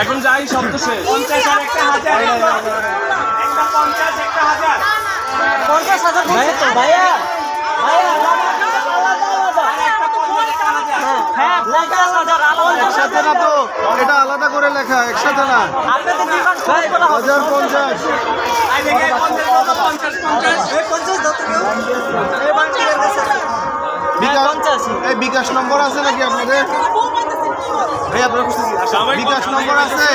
এখন যাই শব্দ শেষ পঞ্চাশ আর একটা হাজার একটা পঞ্চাশ একটা হাজার পঞ্চাশ হাজার ভাইয়া ভাইয়া হ্যাঁ পঞ্চাশ পঞ্চাশ একসাথে না তো এটা আলাদা করে লেখা একসাথে না হাজার পঞ্চাশ পঞ্চাশ পঞ্চাশ এই বিকাশ নম্বর আছে নাকি আপনাদের ভাই আপনার বিকাশ নম্বর আছে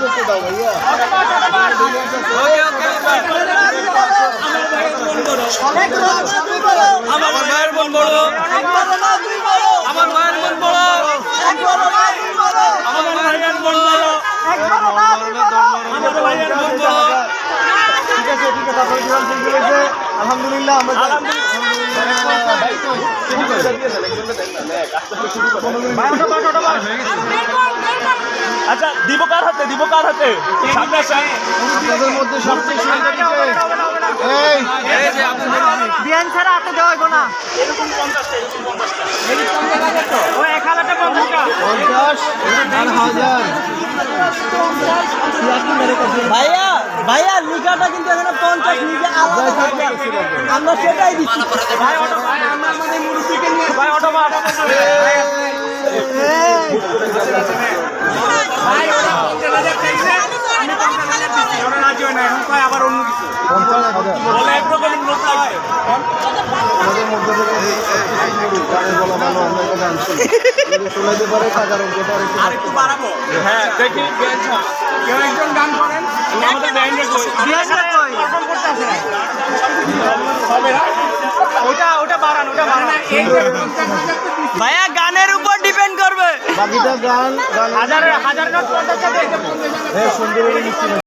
করতে দাও ভাইয়া আছে আপনার ডিমান্ড ফুলফিল হয়েছে আলহামদুলিল্লাহ আমরা আচ্ছা দিব কার হাতে। দিব কার হাতে আপনাদের মধ্যে সবচেয়ে বিয়ান ছাড়া হাতে দেওয়া হইব না। ও এক হাজারটা পঞ্চাশটা পঞ্চাশ হাজার। ভাইয়া ভাইয়া লিখাটা কিন্তু এখানে পঞ্চাশ লিখে আলাদা থাকবে আমরা সেটাই দিচ্ছি। ভাই অটো ভাই আমরা আমাদের মুরব্বীকে নিয়ে ভাই অটো ভাই আর একটু বাড়াবো? হ্যাঁ দেখি। কেউ একজন গান করেন? ওটা ওটা বাড়ান ওটা বাড়ান। ভাইয়া গানের উপর ডিপেন্ড করবে বাকিটা গান হাজার হাজার নোট পঞ্চাশ হ্যাঁ সুন্দর